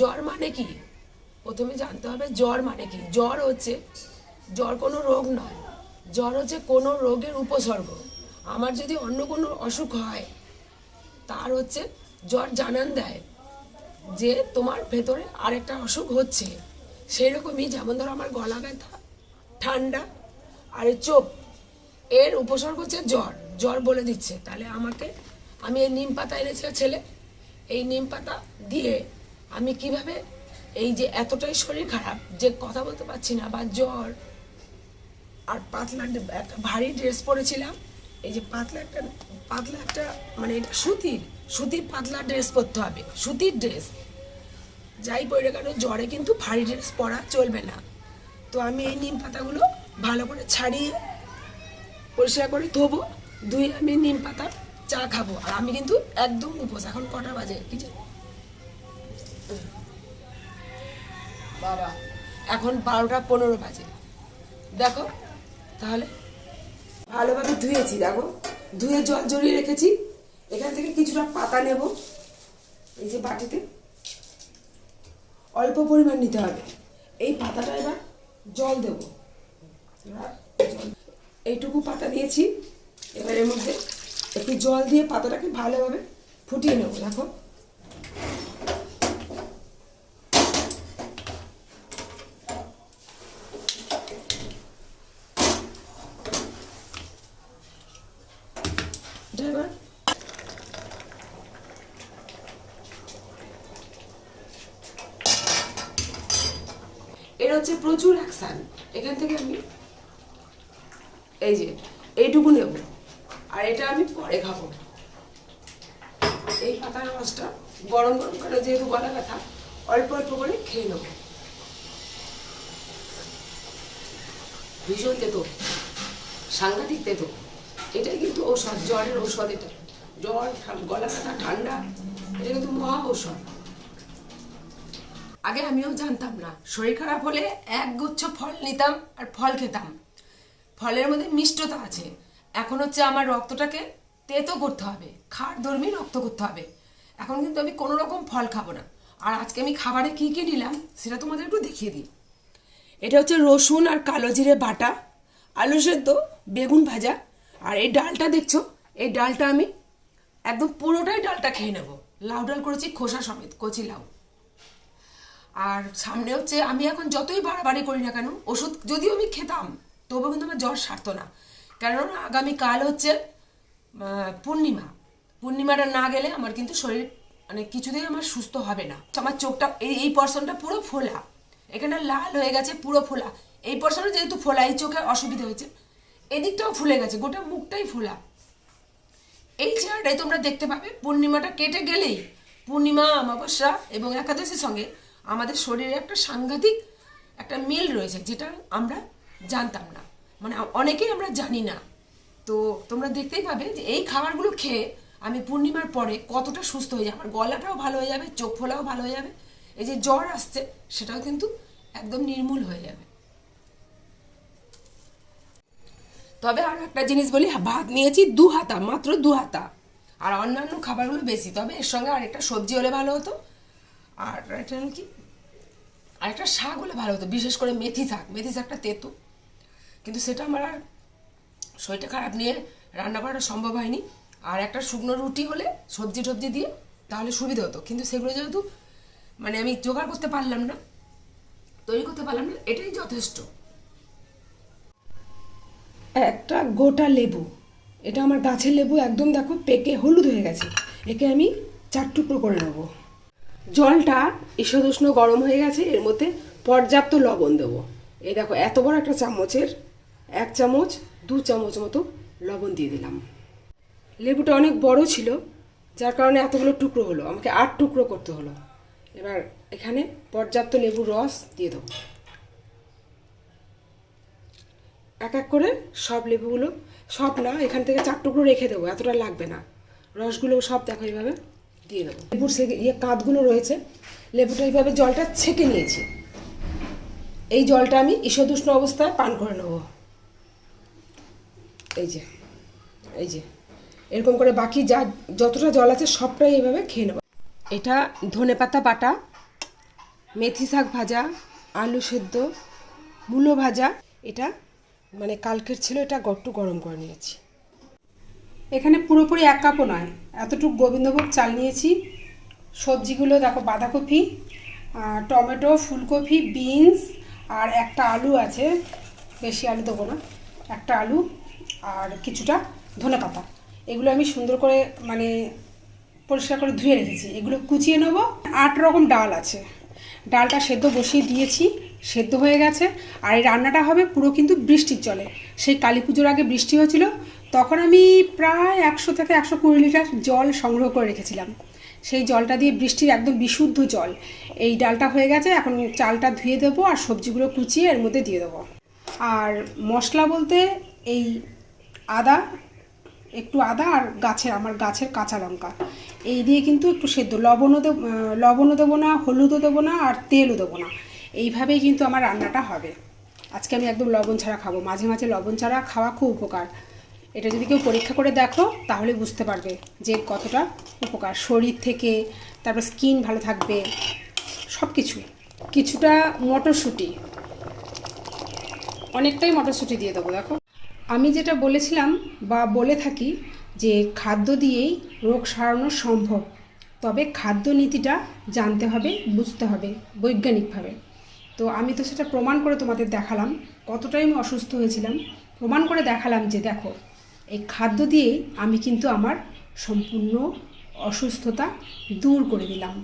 জ্বর মানে কি? প্রথমে জানতে হবে জ্বর মানে কি? জ্বর হচ্ছে, জ্বর কোনো রোগ নয়। জ্বর হচ্ছে কোনো রোগের উপসর্গ। আমার যদি অন্য কোনো অসুখ হয়, তার হচ্ছে জ্বর জানান দেয় যে তোমার ভেতরে আরেকটা অসুখ হচ্ছে। সেই রকমই যেমন ধরো আমার গলা ব্যথা, ঠান্ডা আর চোখ, এর উপসর্গ হচ্ছে জ্বর। জ্বর বলে দিচ্ছে। তাহলে আমাকে, আমি এই নিম পাতা এনেছিল ছেলে, এই নিম পাতা দিয়ে আমি কীভাবে এই যে এতটাই শরীর খারাপ যে কথা বলতে পারছি না, বা জ্বর, আর পাতলা একটা ভারী ড্রেস পরেছিলাম, এই যে পাতলা একটা পাতলা একটা মানে এটা সুতির সুতির পাতলা ড্রেস পরতে হবে, সুতির ড্রেস যাই পরে কেন জ্বরে কিন্তু ভারী ড্রেস পরা চলবে না। তো আমি এই নিম পাতাগুলো ভালো করে ছাড়িয়ে পরিষ্কার করে ধোবো, ধুয়ে আমি নিম পাতার চা খাব। আর আমি কিন্তু একদম উপোস, এখন কটা বাজে, কি জানো? বাবা, এখন বারোটা পনেরো বাজে। দেখো, তাহলে ভালোভাবে ধুয়েছি, দেখো। ধুয়ে জল জড়িয়ে রেখেছি। এখান থেকে কিছুটা পাতা নেব, এই যে বাটিতে। অল্প পরিমাণ নিতে হবে। এই পাতাটা এবার জল দেব। এইটুকু পাতা দিয়েছি এবার এর মধ্যে একটু জল দিয়ে পাতাটাকে ভালোভাবে ফুটিয়ে নেব, দেখো। এর হচ্ছে প্রচুর অ্যাকশান। এখান থেকে আমি এই যে, এইটুকু নেব। আর এটা আমি পরে খাব। এই পাতার রসটা গরম গরম করে যেহেতু গলা ব্যথা, অল্প অল্প করে খেয়ে নেব। ভীষণ তেতো, সাংঘাতিক তেতো। এটাই কিন্তু ঔষধ, জ্বরের ঔষধ এটা। জ্বর, গলা ব্যথা, ঠান্ডা, এটা কিন্তু মহা ঔষধ। আগে আমিও জানতাম না। শরীর খারাপ হলে এক গুচ্ছ ফল নিতাম আর ফল খেতাম। ফলের মধ্যে মিষ্টতা আছে। এখন হচ্ছে আমার রক্তটাকে তেতো করতে হবে। খার ধর্মী রক্ত করতে হবে। এখন কিন্তু আমি কোনো রকম ফল খাব না। আর আজকে আমি খাবারে কী কী নিলাম সেটা তোমাদের একটু দেখিয়ে দিই। এটা হচ্ছে রসুন আর কালো জিরে বাটা, আলু সেদ্ধ, বেগুন ভাজা। আর এই ডালটা দেখছ? এই ডালটা আমি একদম পুরোটাই ডালটা খেয়ে নেব। লাউ ডাল করেছি খোসা সমেত, কচি লাউ। আর সামনে হচ্ছে আমি এখন যতই বাড়াবাড়ি করি না কেন, ওষুধ যদিও আমি খেতাম, তবুও কিন্তু আমার জ্বর সারতো না। কেননা আগামীকাল হচ্ছে পূর্ণিমা। পূর্ণিমাটা না গেলে আমার কিন্তু শরীর মানে কিছুতেই আমার সুস্থ হবে না। আমার চোখটা, এই এই পর্সনটা পুরো ফোলা। এখানে লাল হয়ে গেছে, পুরো ফোলা। এই পর্সনে যেহেতু ফোলা, এই চোখে অসুবিধা হয়েছে। এদিকটাও ফুলে গেছে, গোটা মুখটাই ফোলা। এই চেহারাটাই তোমরা দেখতে পাবে, পূর্ণিমাটা কেটে গেলেই পূর্ণিমা, অমাবস্যা এবং একাদশীর সঙ্গে আমাদের শরীরে একটা সাংঘাতিক একটা মিল রয়েছে, যেটা আমরা জানতাম না। মানে অনেকেই আমরা জানি না। তো তোমরা দেখতেই পাবে যে এই খাবারগুলো খেয়ে আমি পূর্ণিমার পরে কতটা সুস্থ হয়ে যাবে আমার গলাটাও ভালো হয়ে যাবে, চোখ ফোলাও ভালো হয়ে যাবে। এই যে জ্বর আসছে, সেটাও কিন্তু একদম নির্মূল হয়ে যাবে। তবে আর একটা জিনিস বলি ভাত নিয়েছি দু হাতা, মাত্র দু হাতা। আর অন্যান্য খাবারগুলো বেশি, তবে এর সঙ্গে আরেকটা সবজি হলে ভালো হতো। আর একটা হলো কি আরেকটা শাক হলে ভালো হতো, বিশেষ করে মেথি শাক। মেথি শাকটা তেতো, কিন্তু সেটা আমার আর শরীরটা খারাপ নিয়ে রান্না করাটা সম্ভব হয়নি। আর একটা শুকনো রুটি হলে সবজি টবজি দিয়ে তাহলে সুবিধা হতো। কিন্তু সেগুলো যেহেতু মানে আমি জোগাড় করতে পারলাম না, তৈরি করতে পারলাম না, এটাই যথেষ্ট। একটা গোটা লেবু, এটা আমার গাছের লেবু, একদম দেখো পেকে হলুদ হয়ে গেছে। একে আমি চার টুকরো করে নেব। জলটা ঈষদুষ্ণ গরম হয়ে গেছে, এর মধ্যে পর্যাপ্ত লবণ দেবো। এই দেখো, এত বড় একটা চামচের, এক চামচ, দু চামচ মতো লবণ দিয়ে দিলাম। লেবুটা অনেক বড় ছিল, যার কারণে এতগুলো টুকরো হলো। আমাকে আট টুকরো করতে হলো। এবার এখানে পর্যাপ্ত লেবুর রস দিয়ে দেবো। এক এক করে সব লেবুগুলো, সব না, এখান থেকে চার টুকরো রেখে দেবো, এতটা লাগবে না। রসগুলো সব দেখো এইভাবে। দিয়ে দেবো লেবুর সে ইয়ে কাঁধগুলো রয়েছে। লেবুটা এইভাবে জলটা ছেঁকে নিয়েছি। এই জলটা আমি ঈষদুষ্ণ অবস্থায় পান করে নেব। এই যে এই যে। এরকম করে বাকি যা, যতটা জল আছে সবটাই এইভাবে খেয়ে নেব। এটা ধনে পাতা বাটা, মেথি শাক ভাজা, আলু সেদ্ধ, মূলো ভাজা। এটা মানে কালকের ছিল, এটা একটু গরম করে নিয়েছি। এখানে পুরোপুরি এক কাপও নয়। এতটুকু গোবিন্দভোগ চাল নিয়েছি। সবজিগুলো দেখো বাঁধাকপি টমেটো, ফুলকপি, বিনস, আর একটা আলু আছে। বেশি আলু দেবো না। একটা আলু আর কিছুটা ধনে পাতা। এগুলো আমি সুন্দর করে মানে পরিষ্কার করে ধুয়ে রেখেছি। এগুলো কুচিয়ে নেব। আট রকম ডাল আছে। ডালটা সেদ্ধ বসিয়ে দিয়েছি। সেদ্ধ হয়ে গেছে। আর এই রান্নাটা হবে পুরো কিন্তু বৃষ্টির জলে। সেই কালী পুজোর আগে বৃষ্টি হয়েছিল। তখন আমি প্রায় একশো থেকে একশো কুড়ি লিটার জল সংগ্রহ করে রেখেছিলাম। সেই জলটা দিয়ে বৃষ্টির একদম বিশুদ্ধ জল। এই ডালটা হয়ে গেছে, এখন চালটা ধুয়ে দেবো আর সবজিগুলো কুচিয়ে এর মধ্যে দিয়ে দেবো। আর মশলা বলতে এই আদা, একটু আদা আর গাছের, আমার গাছের কাঁচা লঙ্কা। এই দিয়ে কিন্তু একটু সেদ্ধ। লবণও দেব, লবণও দেবো না, হলুদও দেবো না আর তেলও দেবো না। এইভাবেই কিন্তু আমার রান্নাটা হবে। আজকে আমি একদম লবণ ছাড়া খাব। মাঝে মাঝে লবণ ছাড়া খাওয়া খুব উপকার। এটা যদি কেউ পরীক্ষা করে দেখো, তাহলে বুঝতে পারবে যে কতটা উপকার। শরীর থেকে, তারপর স্কিন ভালো থাকবে সব কিছু কিছুটা মটরশুঁটি। অনেকটাই মটরশুঁটি দিয়ে দেবো, দেখো। আমি যেটা বলেছিলাম বা বলে থাকি যে খাদ্য দিয়েই রোগ সারানো সম্ভব, তবে খাদ্য নীতিটা জানতে হবে, বুঝতে হবে বৈজ্ঞানিকভাবে। তো আমি তো সেটা প্রমাণ করে তোমাদের দেখালাম, কতটাই আমি অসুস্থ হয়েছিলাম। প্রমাণ করে দেখালাম যে দেখো এই খাদ্য দিয়েই আমি কিন্তু আমার সম্পূর্ণ অসুস্থতা দূর করে দিলাম।